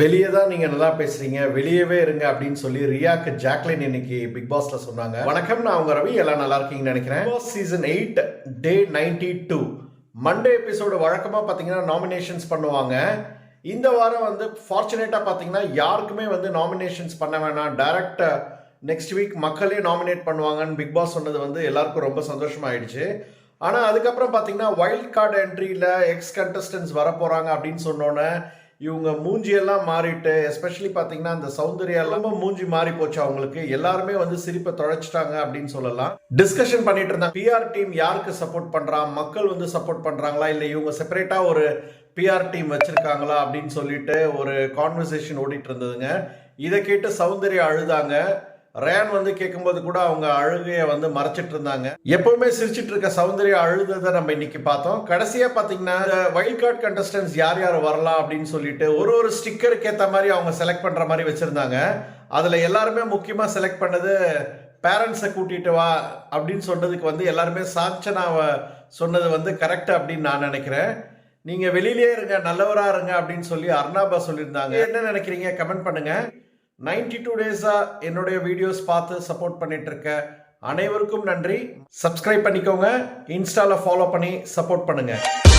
வெளியே தான் நீங்க நல்லா பேசுறீங்க வெளியவே இருங்க அப்படின்னு சொல்லி ரியாக்கு ஜாக்லின் இன்னைக்கு பிக் பாஸ்ல சொன்னாங்க. வணக்கம் நான் உங்க ரவி. எல்லாம் நல்லா இருக்கீங்கன்னு நினைக்கிறேன். Season eight day ninety two Monday episode வழக்கமா பாத்தீங்கன்னா நாமினேஷன்ஸ் பண்ணுவாங்க. இந்த வாரம் வந்து ஃபார்ச்சுனேட்டா பாத்தீங்கன்னா யாருக்குமே வந்து நாமினேஷன்ஸ் பண்ண வேணாம். டைரக்ட் நெக்ஸ்ட் வீக் மக்களே நாமினேட் பண்ணுவாங்கன்னு பிக் பாஸ் சொன்னது வந்து எல்லாருக்கும் ரொம்ப சந்தோஷமாயிடுச்சு. ஆனால் அதுக்கப்புறம் பார்த்தீங்கன்னா வைல்ட் கார்டு என்ட்ரியில் எக்ஸ் கண்டஸ்டன்ஸ் வர போகிறாங்க அப்படின்னு சொன்னோன்னே இவங்க மூஞ்சியெல்லாம் மாறிட்டு எஸ்பெஷலி பார்த்தீங்கன்னா அந்த சௌந்தர்யா ரொம்ப மூஞ்சி மாறி போச்சு அவங்களுக்கு. எல்லாருமே வந்து சிரிப்பை தொலைச்சிட்டாங்க அப்படின்னு சொல்லலாம். டிஸ்கஷன் பண்ணிட்டு இருந்தாங்க. பிஆர் டீம் யாருக்கு சப்போர்ட் பண்ணுறான் மக்கள் வந்து சப்போர்ட் பண்ணுறாங்களா இல்லை இவங்க செப்பரேட்டாக ஒரு பிஆர் டீம் வச்சிருக்காங்களா? அப்படின்னு சொல்லிட்டு ஒரு கான்வர்சேஷன் ஓடிட்டு இருந்ததுங்க. இதை கேட்டு சௌந்தர்யா அழுதாங்க. ரேன் வந்து கேட்கும்போது கூட அவங்க அழுகையை வந்து மறைச்சிட்டு இருந்தாங்க. எப்பவுமே சிரிச்சிட்டு இருக்க சௌந்தர்யா அழுததை நம்ம இன்னைக்கு பார்த்தோம். கடைசியா பாத்தீங்கன்னா வைல்ட் கார்டு கண்டஸ்டன்ஸ் யார் யார் வரலாம் அப்படின்னு சொல்லிட்டு ஒரு ஒரு ஸ்டிக்கருக்கு ஏத்த மாதிரி அவங்க செலக்ட் பண்ற மாதிரி வச்சிருந்தாங்க. அதுல எல்லாருமே முக்கியமா செலக்ட் பண்ணது பேரண்ட்ஸை கூட்டிட்டு வா அப்படின்னு சொன்னதுக்கு வந்து எல்லாருமே சாட்சனாவை சொன்னது வந்து கரெக்ட் அப்படின்னு நான் நினைக்கிறேன். நீங்க வெளியிலே இருங்க நல்லவரா இருங்க அப்படின்னு சொல்லி அர்ணாபா சொல்லியிருந்தாங்க. என்ன நினைக்கிறீங்க? கமெண்ட் பண்ணுங்க. 92 டூ டேஸாக என்னுடைய வீடியோஸ் பார்த்து சப்போர்ட் பண்ணிகிட்ருக்க அனைவருக்கும் நன்றி. சப்ஸ்கிரைப் பண்ணிக்கோங்க. இன்ஸ்டாவில் ஃபாலோ பண்ணி சப்போர்ட் பண்ணுங்கள்